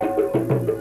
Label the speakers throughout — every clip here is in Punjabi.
Speaker 1: ਤੇਰੀ ਕੰਧ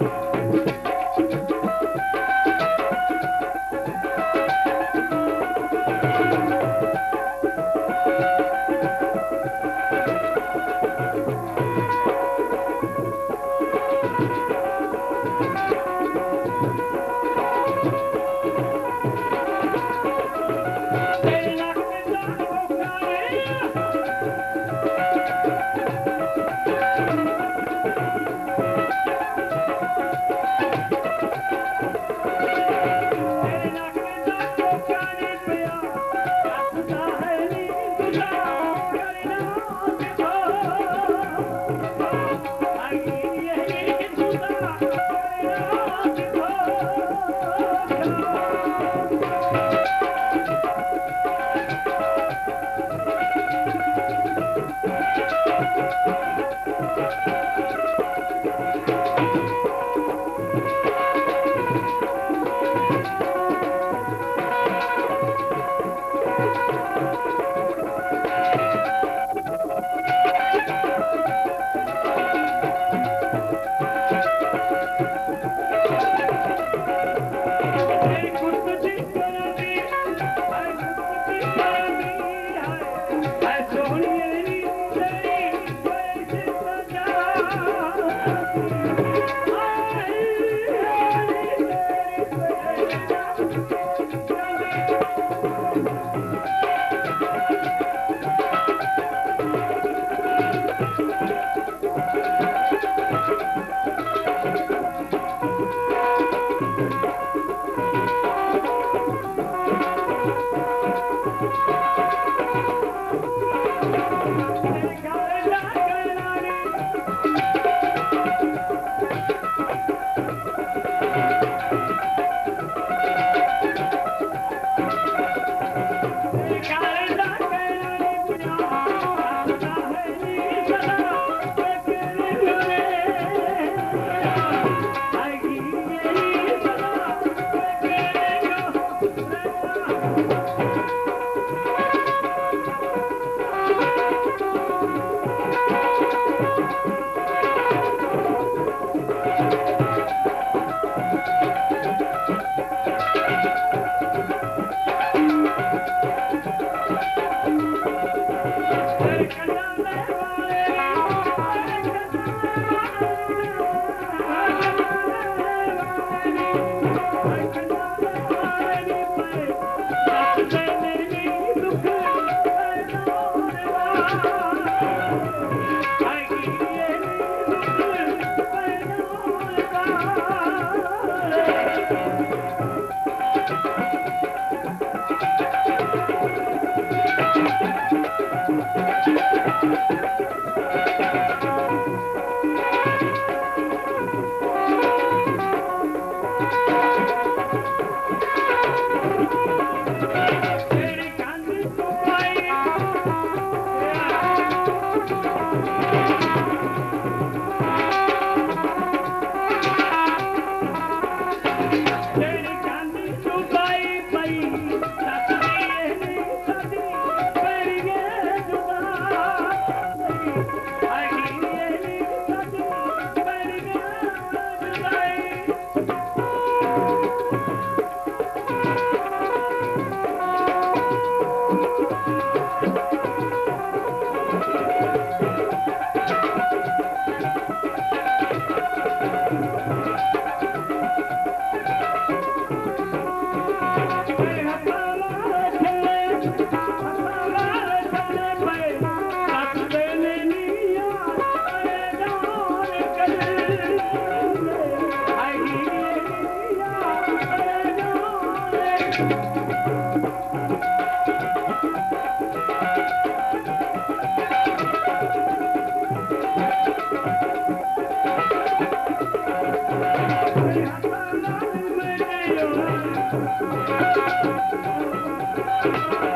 Speaker 1: Thank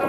Speaker 1: you.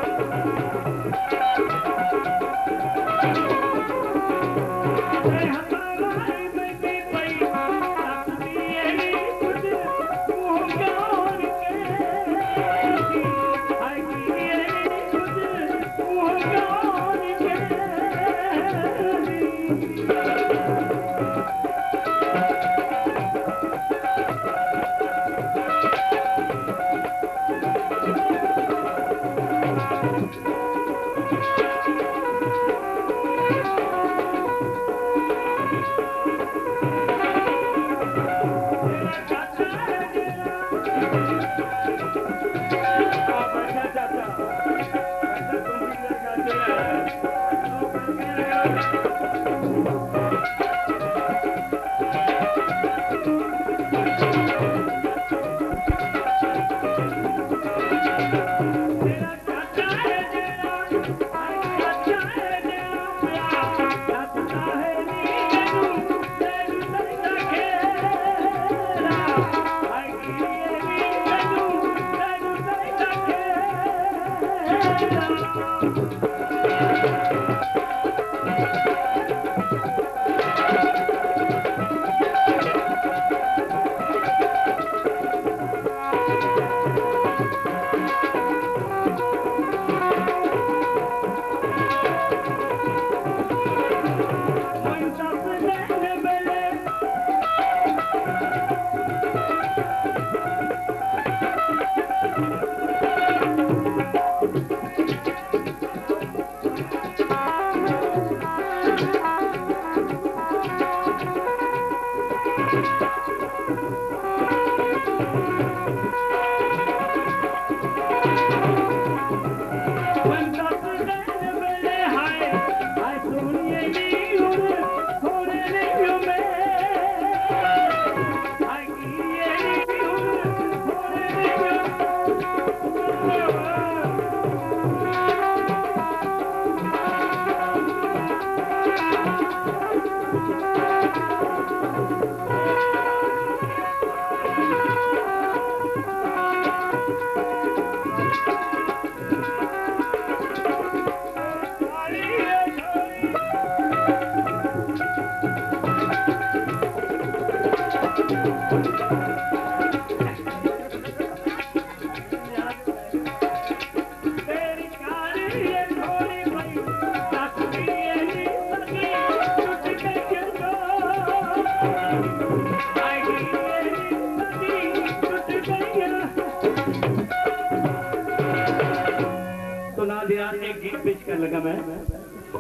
Speaker 1: तो ना ध्यान एक गीत पेश कर लगा मैं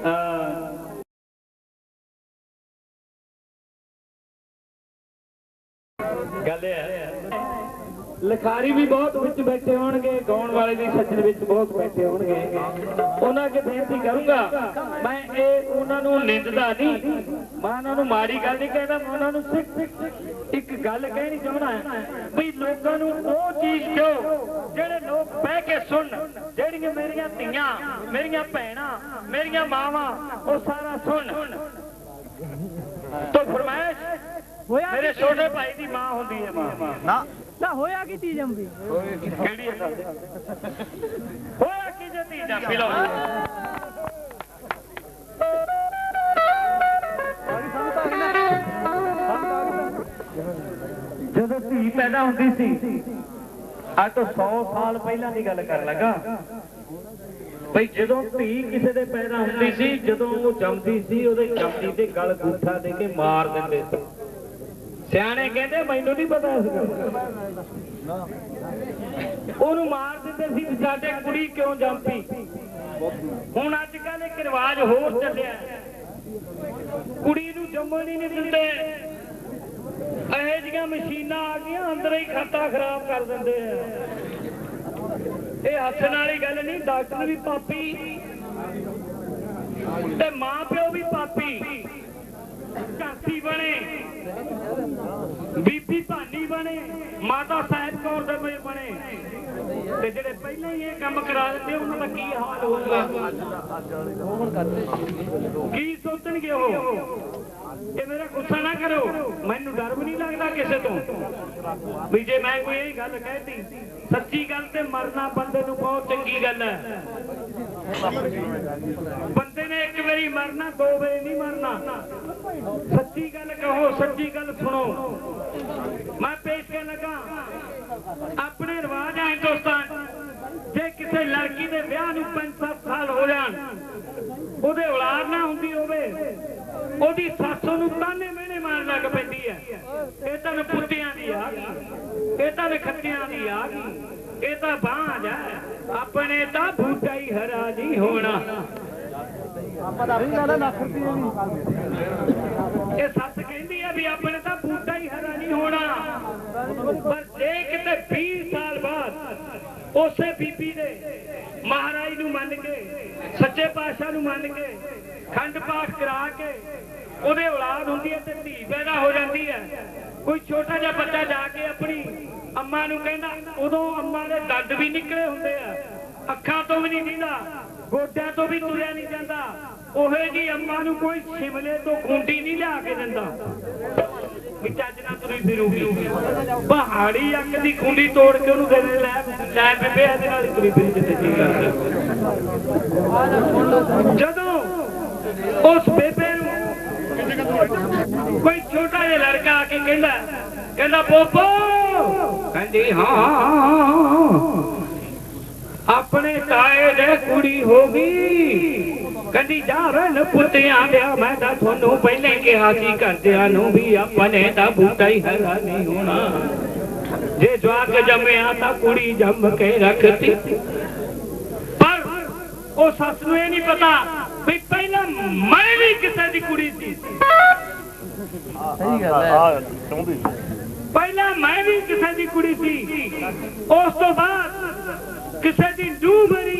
Speaker 1: आ, गल है ਲਿਖਾਰੀ ਵੀ ਬਹੁਤ ਵਿੱਚ ਬੈਠੇ ਹੋਣਗੇ, ਗਾਉਣ ਵਾਲੇ ਵੀ ਸੱਜਣ ਵਿੱਚ ਬਹੁਤ ਬੈਠੇ ਹੋਣਗੇ। ਉਹਨਾਂ ਅੱਗੇ ਬੇਨਤੀ ਕਰੂੰਗਾ, ਮੈਂ ਇਹ ਉਹਨਾਂ ਨੂੰ ਨਿੰਦਦਾ ਨਹੀਂ। ਮੈਂ ਉਹਨਾਂ ਨੂੰ ਮਾੜੀ ਗੱਲ ਨਹੀਂ ਕਹਿੰਦਾ, ਮੈਂ ਉਹਨਾਂ ਨੂੰ ਸਿੱਖ ਇੱਕ ਗੱਲ ਕਹਿਣੀ ਚਾਹੁੰਦਾ ਵੀ ਲੋਕਾਂ ਨੂੰ ਉਹ ਚੀਜ਼ ਦਿਓ ਜਿਹੜੇ ਲੋਕ ਬਹਿ ਕੇ ਸੁਣ, ਜਿਹੜੀਆਂ ਮੇਰੀਆਂ ਧੀਆਂ, ਮੇਰੀਆਂ ਭੈਣਾਂ, ਮੇਰੀਆਂ ਮਾਵਾਂ, ਉਹ ਸਾਰਾ ਸੁਣ। ਤੋ ਫਰਮਾਇਸ਼, ਮੇਰੇ ਛੋਟੇ ਭਾਈ ਦੀ ਮਾਂ ਹੁੰਦੀ ਹੈ ਮਾਂ।
Speaker 2: ਨਾ।
Speaker 3: ਨਾ, ਹੋਇਆ ਕੀ ਤੀ ਜੰਮਦੀ
Speaker 1: ਕਿਹੜੀ ਹੋਇਆ ਕੀ ਜੇ ਧੀ ਜੰਮੀ ਜਦੋਂ ਧੀ ਪੈਦਾ ਹੁੰਦੀ ਸੀ, ਅੱਜ ਤੋਂ 100 ਸਾਲ ਪਹਿਲਾਂ ਦੀ ਗੱਲ ਕਰਨ ਲੱਗਾ। ਬਈ ਜਦੋਂ ਧੀ ਕਿਸੇ ਦੇ ਪੈਦਾ ਹੁੰਦੀ ਸੀ, ਜਦੋਂ ਉਹ ਜੰਮਦੀ ਸੀ, ਉਹਦੇ ਜੰਮਦੀ ਤੇ ਗਲ ਗੂਠਾ ਦੇ ਕੇ ਮਾਰ ਦਿੰਦੇ ਸੀ। ਸਿਆਣੇ ਕਹਿੰਦੇ, ਮੈਨੂੰ ਨਹੀਂ ਪਤਾ ਇਸ ਗੱਲ ਉਹਨੂੰ ਮਾਰ ਦਿੰਦੇ ਸੀ, ਸਾਡੇ ਕੁੜੀ ਕਿਉਂ ਜੰਮੀ? ਹੁਣ ਅੱਜ ਕੱਲ ਇੱਕ ਰਿਵਾਜ ਹੋਰ ਚੱਲਿਆ। ਕੁੜੀ ਨੂੰ ਜੰਮਣ ਹੀ ਨਹੀਂ ਦਿੰਦੇ। ਇਹੋ ਜਿਹੀਆਂ ਮਸ਼ੀਨਾਂ ਆ ਗਈਆਂ, ਅੰਦਰ ਹੀ ਖਾਤਾ ਖਰਾਬ ਕਰ ਦਿੰਦੇ ਆ। ਇਹ ਹੱਸਣ ਵਾਲੀ ਗੱਲ ਨਹੀਂ, ਡਾਕਟਰ ਵੀ ਪਾਪੀ। ਤੇ ਮਾਂ ਪਿਓ ਵੀ ਪਾਪੀ। ਕਾਸੀ ਬਣੇ। ਬੀਬੀ ਭਾਨੀ ਬਣੇ। ਮਾਤਾ ਸਾਹਿਬ ਕੌਰ ਦੇ ਵੀ ਬਣੇ। ਤੇ ਜਿਹੜੇ ਪਹਿਲਾਂ ਹੀ ਇਹ ਕੰਮ ਕਰਾ ਦਿੰਦੇ ਉਹਨਾਂ ਦਾ ਕੀ ਹਾਲ ਹੋਊਗਾ ਕੀ ਸੋਚਣਗੇ ਉਹ? ਇਹ ਮੇਰਾ ਗੁੱਸਾ ਨਾ ਕਰੋ। ਮੈਨੂੰ ਡਰ ਵੀ ਨਹੀਂ ਲੱਗਦਾ ਕਿਸੇ ਤੋਂ। ਵੀ ਜੇ ਮੈਂ ਕੋਈ ਇਹ ਗੱਲ ਕਹਿਤੀ, ਸੱਚੀ ਗੱਲ ਤੇ ਮਰਨਾ ਬੰਦੇ ਨੂੰ ਬਹੁਤ ਚੰਗੀ ਗੱਲ ਹੈ। ਬੰਦੇ ਨੇ ਇੱਕ ਵਾਰੀ ਮਰਨਾ, ਦੋ ਵਾਰੀ ਨਹੀਂ ਮਰਨਾ। ਸੱਚੀ ਗੱਲ ਕਹੋ, ਸੱਚੀ ਗੱਲ ਸੁਣੋ। ਮੈਂ ਪੇਸ਼ ਕਰਨ ਲੱਗਾ। ਆਪਣੇ ਰਿਵਾਜ ਆ ਹਿੰਦੁਸਤਾਨ। ਜੇ ਕਿਸੇ ਲੜਕੀ ਦੇ ਵਿਆਹ ਨੂੰ 5-7 ਸਾਲ ਹੋ ਜਾਣ, ਉਹਦੇ ਔਲਾਦ ਨਾ ਹੁੰਦੀ ਹੋਵੇ, ਉਹਦੀ ਸੱਸ ਨੂੰ ਤਾਨੇ ਮਹਿਨੇ ਮਾਰਨ ਲੱਗ ਪੈਂਦੀ ਹੈ। ਇਹ ਤਾਂ ਪੁੱਤਿਆਂ ਦੀ ਆ ਇਹ ਤਾਂ ਖੱਤਿਆਂ ਦੀ ਆ ਇਹ ਤਾਂ ਬਾਂਝ ਹੈ ਆਪਣੇ ਤਾਂ ਬੂਟਾ ਹੀ ਹਰਾ ਨਹੀਂ ਹੋਣਾ। ਇਹ ਸੱਸ ਕਹਿੰਦੀ ਆ ਵੀ ਆਪਣੇ ਤਾਂ ਬੂਟਾ ਹੀ ਹਰਾ ਨਹੀਂ ਹੋਣਾ। ਪਰ ਜੇ ਕਿਤੇ 20 ਸਾਲ ਬਾਅਦ ਉਸੇ ਬੀਬੀ ਨੇ ਮਹਾਰਾਜ ਨੂੰ ਮੰਨ ਕੇ ਸੱਚੇ ਪਾਤਸ਼ਾਹ ਨੂੰ ਮੰਨ ਕੇ ਖੰਡ ਪਾਠ ਕਰਾ ਕੇ ਉਹਦੇ ਔਲਾਦ ਹੁੰਦੀ ਹੈ ਤੇ ਧੀ ਪੈਦਾ ਹੋ ਜਾਂਦੀ ਹੈ। ਕੋਈ ਛੋਟਾ ਜਿਹਾ ਬੱਚਾ ਜਾ ਕੇ ਆਪਣੀ ਅੰਮਾ ਨੂੰ ਕਹਿੰਦਾ, ਉਦੋਂ ਅੰਮਾ ਦੇ ਦੰਦ ਵੀ ਨਿਕਲੇ ਹੁੰਦੇ ਆ। ਅੱਖਾਂ ਤੋਂ ਵੀ ਨਹੀਂ ਦਿੰਦਾ, ਗੋਡਿਆਂ ਤੋਂ ਵੀ ਤੁਰਿਆ ਨਹੀਂ ਜਾਂਦਾ। ਉਹੇ ਜੀ ਅੰਮਾ ਨੂੰ ਕੋਈ ਸ਼ਿਮਲੇ ਤੋਂ ਗੁੰਡੀ ਨਹੀਂ ਲਿਆ ਕੇ ਦਿੰਦਾ। ਚੱਜ ਨਾਲ ਤੁਰੀ ਫਿਰੂਗੀ। ਪਹਾੜੀ ਅੱਕ ਦੀ ਖੁੰਡੀ ਤੋੜ ਕੇ ਉਹਨੂੰ ਦੇ ਲੈ ਲੈ ਬੇਬੇ, ਇਹਦੇ ਨਾਲ ਤੁਰੀ ਫਿਰੀ ਜਿੱਥੇ ਜੀ ਕਰਦਾ। ਜਦੋਂ ਉਸ ਬੇਬੇ ਕੋਈ ਛੋਟਾ ਜਿਹਾ ਲੜਕਾ ਆ ਕੇ ਕਹਿੰਦਾ ਕਹਿੰਦਾ ਬੋਬੋ ਕਹਿੰਦੀ, ਹਾਂ, ਆਪਣੇ ਤਾਏ ਦੇ ਕੁੜੀ ਹੋ ਗਈ। ਕਹਿੰਦੀ, ਜਾ ਰਨ ਪੁੱਤਿਆਂ ਦੇ ਮੈਂ ਤਾਂ ਤੁਹਾਨੂੰ ਪਹਿਲੇ ਕਿਹਾ ਸੀ, ਘਰਦਿਆਂ ਨੂੰ ਵੀ ਆਪਣੇ ਤਾਂ ਬੂਟਾ ਹੀ ਹਰਾ ਨਹੀਂ ਹੋਣਾ। ਜੇ ਜਵਾਕ ਜੰਮਿਆ ਤਾਂ ਕੁੜੀ ਜੰਮ ਕੇ ਰੱਖਤੀ। ਪਰ ਉਹ ਸੱਸ ਨੂੰ ਇਹ ਨਹੀਂ ਪਤਾ ਵੀ ਪਹਿਲਾਂ ਮੈਂ ਵੀ ਕਿਸੇ ਦੀ ਕੁੜੀ ਸੀ। ਪਹਿਲਾਂ ਮੈਂ ਵੀ ਕਿਸੇ ਦੀ ਕੁੜੀ ਸੀ। ਉਸ ਤੋਂ ਬਾਅਦ ਕਿਸੇ ਦੀ ਨੂੰਹ ਬਣੀ।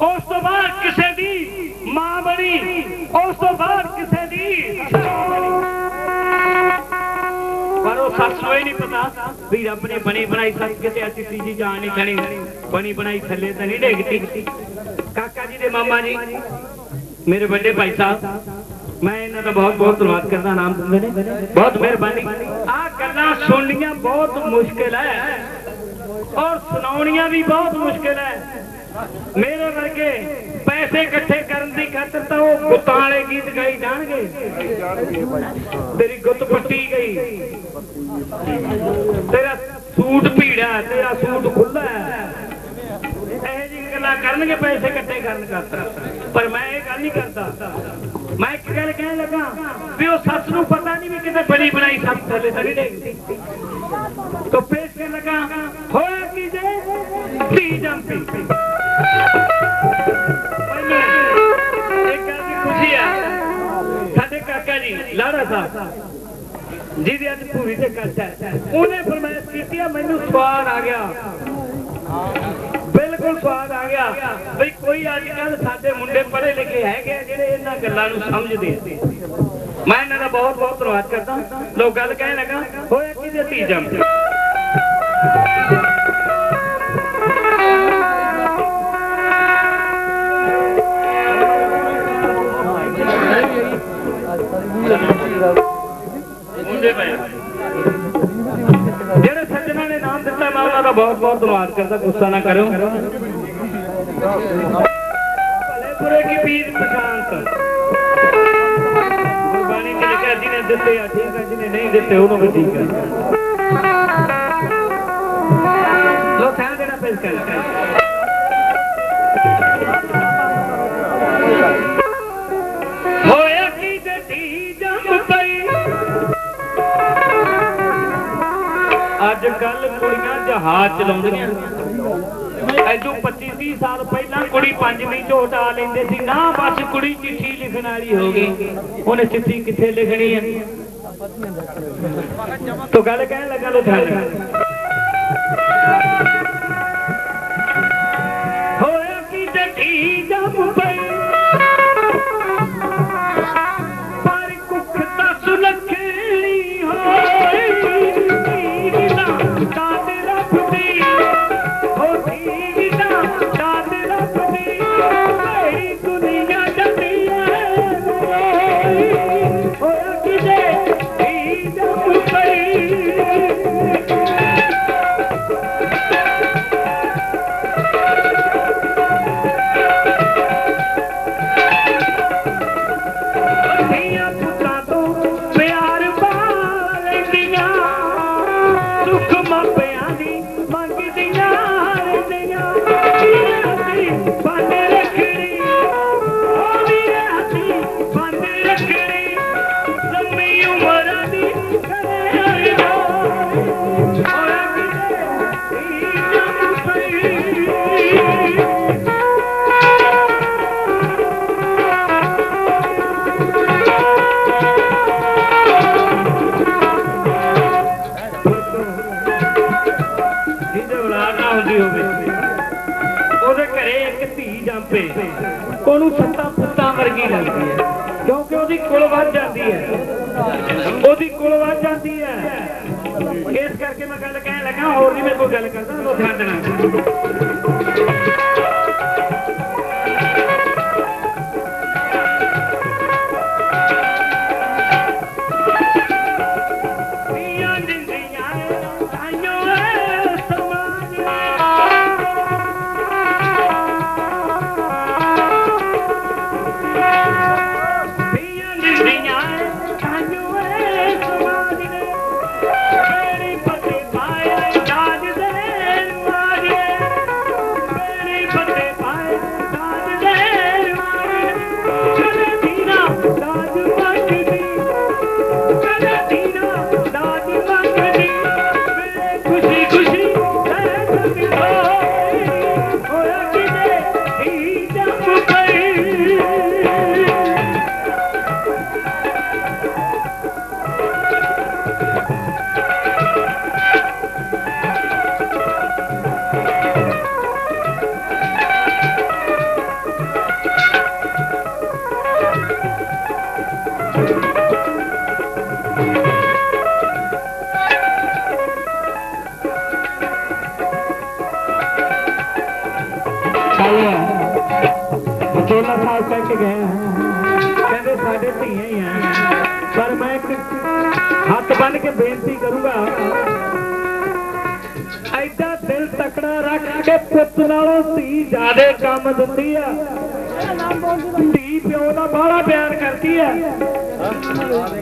Speaker 1: ਉਸ ਤੋਂ ਬਾਅਦ ਕਿਸੇ ਦੀ ਮਾਂ ਬਣੀ। ਉਸ ਤੋਂ ਬਾਅਦ ਕਿਸੇ ਦੀ ਪਰ ਉਹ ਸੱਸ ਨੂੰ ਇਹ ਨਹੀਂ ਪਤਾ ਵੀ ਰੱਬ ਨੇ ਬਣੀ ਬਣਾਈ ਸੱਸ ਕਿਤੇ ਅਸੀਂ ਤੀਜੀ ਜਾਨ ਨਹੀਂ ਖਣੀ। ਬਣੀ ਬਣਾਈ ਥੱਲੇ ਤਾਂ ਨਹੀਂ ਡੇਗਦੀ। ਕਾਕਾ ਜੀ ਦੇ ਮਾਮਾ ਜੀ, ਮੇਰੇ ਵੱਡੇ ਭਾਈ ਸਾਹਿਬ, ਮੈਂ ਇਹਨਾਂ ਦਾ ਬਹੁਤ ਬਹੁਤ ਧੰਨਵਾਦ ਕਰਦਾ, ਨਾਮ ਦਿੰਦੇ ਨੇ। ਬਹੁਤ ਮਿਹਰਬਾਨੀ। ਆਹ ਗੱਲਾਂ ਸੁਣਨੀਆਂ ਬਹੁਤ ਮੁਸ਼ਕਿਲ ਹੈ ਔਰ ਸੁਣਾਉਣੀਆਂ ਵੀ ਬਹੁਤ ਮੁਸ਼ਕਿਲ ਹੈ। ਮੇਰੇ ਵਰਗੇ ਪੈਸੇ ਇਕੱਠੇ ਕਰਨ ਦੀ ਖਾਤਰ ਤਾਂ ਉਹ ਗੁੱਤਾਂ ਵਾਲੇ ਗੀਤ ਗਾਈ ਜਾਣਗੇ। ਤੇਰੀ ਗੁੱਤ ਪੱਟੀ ਗਈ। ਤੇਰਾ ਸੂਟ ਭੀੜਾ ਤੇਰਾ ਸੂਟ ਖੁੱਲਾ ਇਹੋ ਜੀ ਗੱਲਾਂ ਕਰਨਗੇ, ਪੈਸੇ ਇਕੱਠੇ ਕਰਨ ਕਰਤਾ ਪਰ ਮੈਂ ਇਹ ਗੱਲ ਨਹੀਂ ਕਰਦਾ। ਮੈਂ ਇੱਕ ਗੱਲ ਕਹਿਣ ਲੱਗਾ ਵੀ ਉਹ ਸੱਸ ਨੂੰ ਪਤਾ ਨਹੀਂ ਵੀ ਕਿਤੇ ਬਣੀ ਬਣਾਈ ਸੱਸ ਥੱਲੇ ਤਾਂ ਨਹੀਂ ਡੇਗਦੀ ਤੋ ਪੇਸ਼ ਕਰਨ ਲੱਗਾ, ਹੋਇਆ ਕੀ ਜੇ? ਧੀ ਜੰਪੀ ਖੁਸ਼ੀ ਆ। ਸਾਡੇ ਕਾਕਾ ਜੀ, ਲਾੜਾ ਸਾਹਿਬ, ਜਿਹਦੇ ਅੱਜ ਭੂਰੀ ਤੇ ਕੱਟ ਹੈ, ਉਹਨੇ ਫਰਮਾਇਸ਼ ਕੀਤੀ ਆ, ਮੈਨੂੰ ਸਵਾਦ ਆ ਗਿਆ। ਬਿਲਕੁਲ ਸਵਾਦ ਆ ਗਿਆ। ਬਈ ਕੋਈ ਅੱਜ ਕੱਲ ਸਾਡੇ ਮੁੰਡੇ ਪੜ੍ਹੇ ਲਿਖੇ ਹੈਗੇ ਆ ਜਿਹੜੇ ਇਹਨਾਂ ਗੱਲਾਂ ਨੂੰ ਸਮਝਦੇ ਆ। ਮੈਂ ਇਹਨਾਂ ਦਾ ਬਹੁਤ ਬਹੁਤ ਧੰਨਵਾਦ ਕਰਦਾ। ਲੋਕ ਗੱਲ ਕਹਿਣ ਲੱਗਾ, ਹੋਇਆ ਕਿਹਦੇ ਤੀ ਜੰਮ। ਦਿੱਤਾ ਮੈਂ ਉਹਨਾਂ ਦਾ ਬਹੁਤ ਬਹੁਤ ਧੰਨਵਾਦ ਕਰਦਾ ਗੁੱਸਾ ਨਾ ਕਰਿਓ ਭਲੇ ਬੁਰੇ ਕੀ ਪੀਰ ਪਛਾਣਤ ਗੁਰਬਾਣੀ ਚ ਲਿਖਿਆ ਜਿਹਨੇ ਦਿੱਤੇ ਆ ਠੀਕ ਆ ਜਿਹਨੇ ਨਹੀਂ ਦਿੱਤੇ ਉਹਨੂੰ ਵੀ ਠੀਕ ਆ ਕੱਲ ਕੁੜੀਆਂ ਜਹਾਜ਼ ਚਲਾਉਂਦੀਆਂ। ਐਦੋਂ 25 30 ਸਾਲ ਪਹਿਲਾਂ ਕੁੜੀ ਪੰਜਵੀਂ ਚ ਹਟਾ ਲੈਂਦੇ ਸੀ। ਨਾ ਬਸ ਕੁੜੀ ਚਿੱਠੀ ਲਿਖਣ ਵਾਲੀ ਹੋ ਗਈ। ਉਹਨੇ ਚਿੱਠੀ ਕਿੱਥੇ ਲਿਖਣੀ ਹੈ ਤੋ ਗੱਲ ਕਹਿਣ ਲੱਗਾ ਲੋ ਧਿਆਨ ਹੋਇਆ ਕੀ ਜੱਟੀ ਜੰਮ ਪਈ ਉਹਨੂੰ ਸੱਤਾ ਪੁੱਤਾਂ ਵਰਗੀ ਲੱਗਦੀ ਹੈ। ਕਿਉਂਕਿ ਉਹਦੀ ਕੁਲ ਵੱਧ ਜਾਂਦੀ ਹੈ। ਉਹਦੀ ਕੁਲ ਵੱਧ ਜਾਂਦੀ ਹੈ। ਇਸ ਕਰਕੇ ਮੈਂ ਗੱਲ ਕਹਿਣ ਲੱਗਾ, ਹੋਰ ਨਹੀਂ ਮੈਂ ਕੋਈ ਗੱਲ ਕਰਦਾ ਉਹ ਧਿਆਨ ਦੇਣਾ। ਬਚੋਲਾ ਸਾਹਿਬ ਕਹਿ ਕੇ ਗਏ ਕਹਿੰਦੇ ਸਾਡੇ ਧੀਆਂ ਹੀ ਆ। ਪਰ ਮੈਂ ਹੱਥ ਬੰਨ ਕੇ ਬੇਨਤੀ ਕਰੂੰਗਾ, ਐਡਾ ਦਿਲ ਤਕੜਾ ਰੱਖ ਕੇ ਪੁੱਤ ਨਾਲੋਂ ਧੀ ਜ਼ਿਆਦੇ ਕੰਮ ਦਿੰਦੀ ਆ। ਧੀ ਪਿਓ ਦਾ ਬਾਹਲਾ ਪਿਆਰ ਕਰਦੀ ਆ।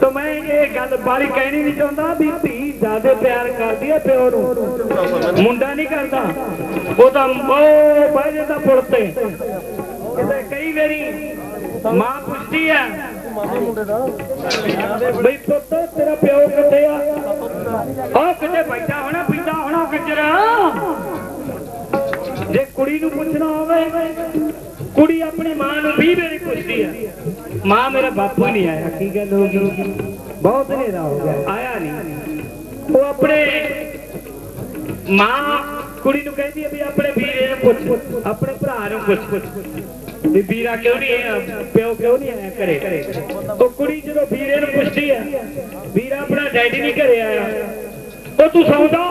Speaker 1: ਤਾਂ ਮੈਂ ਇਹ ਗੱਲ ਬਾਰੀ ਕਹਿਣੀ ਨਹੀਂ ਚਾਹੁੰਦਾ ਵੀ ਧੀ ਜ਼ਿਆਦੇ ਪਿਆਰ ਕਰਦੀ ਆ ਪਿਓ ਨੂੰ। ਮੁੰਡਾ ਨਹੀਂ ਕਰਦਾ। ਉਹ ਤਾਂ ਉਹ ਬਹਿ ਜਾਂਦਾ ਪੁੱਲ ਤੇ। ਵਾਰੀ ਮਾਂ ਪੁੱਛਦੀ ਆ ਬਈ ਪੁੱਤ ਤੇਰਾ ਪਿਓ ਕਿੱਥੇ ਆ? ਉਹ ਕਿਤੇ ਬੈਠਾ ਹੋਣਾ ਪੀਂਦਾ ਹੋਣਾ ਕੰਜਰਾ ਜੇ ਕੁੜੀ ਨੂੰ ਪੁੱਛਣਾ ਹੋਵੇ ਕੁੜੀ ਆਪਣੀ ਮਾਂ ਨੂੰ ਵੀ ਵਾਰੀ ਪੁੱਛਦੀ ਆ। ਮਾਂ ਮੇਰਾ ਬਾਪੂ ਨਹੀਂ ਆਇਆ। ਕੀ ਗੱਲ ਹੋ ਗਈ? ਬਹੁਤ ਹਨੇਰਾ ਹੋ ਗਿਆ। ਆਇਆ ਨਹੀਂ। ਉਹ ਆਪਣੇ ਮਾਂ ਕੁੜੀ ਨੂੰ ਕਹਿੰਦੀ ਹੈ ਵੀ ਆਪਣੇ ਵੀਰੇ ਨੂੰ ਪੁੱਛ ਆਪਣੇ ਭਰਾ ਨੂੰ ਪੁੱਛ। ਵੀ ਵੀਰਾ ਕਿਉਂ ਨਹੀਂ ਪਿਓ ਕਿਉਂ ਨਹੀਂ ਆਇਆ ਘਰੇ? ਉਹ ਕੁੜੀ ਜਦੋਂ ਵੀਰੇ ਨੂੰ ਪੁੱਛਦੀ ਹੈ ਵੀਰਾ ਆਪਣਾ ਡੈਡੀ ਨਹੀਂ ਘਰੇ ਆਇਆ। ਉਹ ਤੂੰ ਸੌਂਦਾ?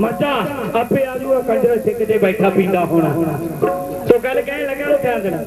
Speaker 1: ਮੱਝਾ, ਆਪੇ ਆ ਜੂਗਾ ਕੰਜਰਾ ਸਿੱਕ ਤੇ ਬੈਠਾ ਪੀਂਦਾ ਹੋਣਾ। ਤੋ ਗੱਲ ਕਹਿਣ ਲੱਗਾ ਉਹ ਧਿਆਨ ਦੇਣਾ